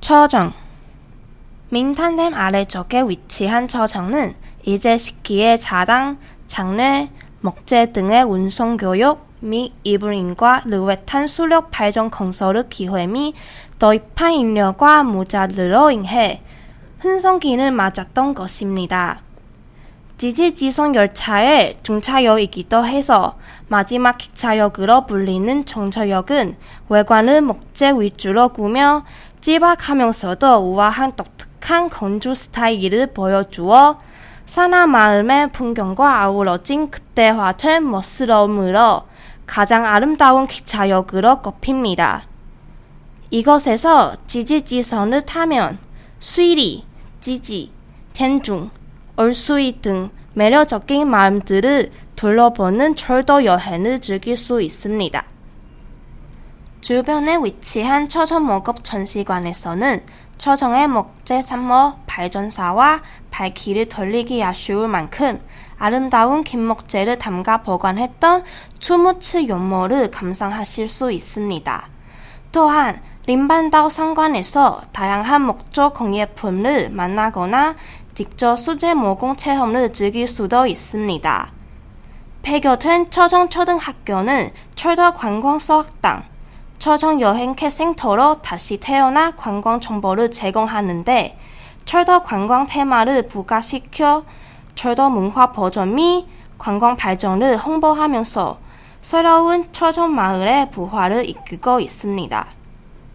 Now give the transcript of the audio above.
처정 민탄댐 아래쪽에 위치한 처정은 이제 식기의 자당, 장례, 목재 등의 운송 교육 및 이불인과 르웨탄 수력 발전 건설의 기회 및 도입한 인력과 무자르로 인해 흔성기는 맞았던 것입니다. 지지지선 열차의 중차역이기도 해서 마지막 기차역으로 불리는 정차역은 외관을 목재 위주로 꾸며 찌박하면서도 우아한 독특한 건축 스타일을 보여주어 산하 마을의 풍경과 아우러진 극대화된 멋스러움으로 가장 아름다운 기차역으로 꼽힙니다. 이곳에서 지지지선을 타면 수이리, 지지, 텐중, 얼수이 등 매력적인 마음들을 둘러보는 철도 여행을 즐길 수 있습니다. 주변에 위치한 처정목업 전시관에서는 처정의 목재 산모 발전사와 발길을 돌리기 아쉬울 만큼 아름다운 김목재를 담가 보관했던 추무츠 연모를 감상하실 수 있습니다. 또한 림반다오 상관에서 다양한 목조 공예품을 만나거나 직접 수제 모공 체험을 즐길 수도 있습니다. 폐교된 처정초등학교는 철도 관광수학당, 처정 여행 캐센터로 다시 태어나 관광 정보를 제공하는데 철도 관광 테마를 부각시켜 철도 문화 보존 및 관광 발전을 홍보하면서 새로운 처정 마을의 부활을 이끌고 있습니다.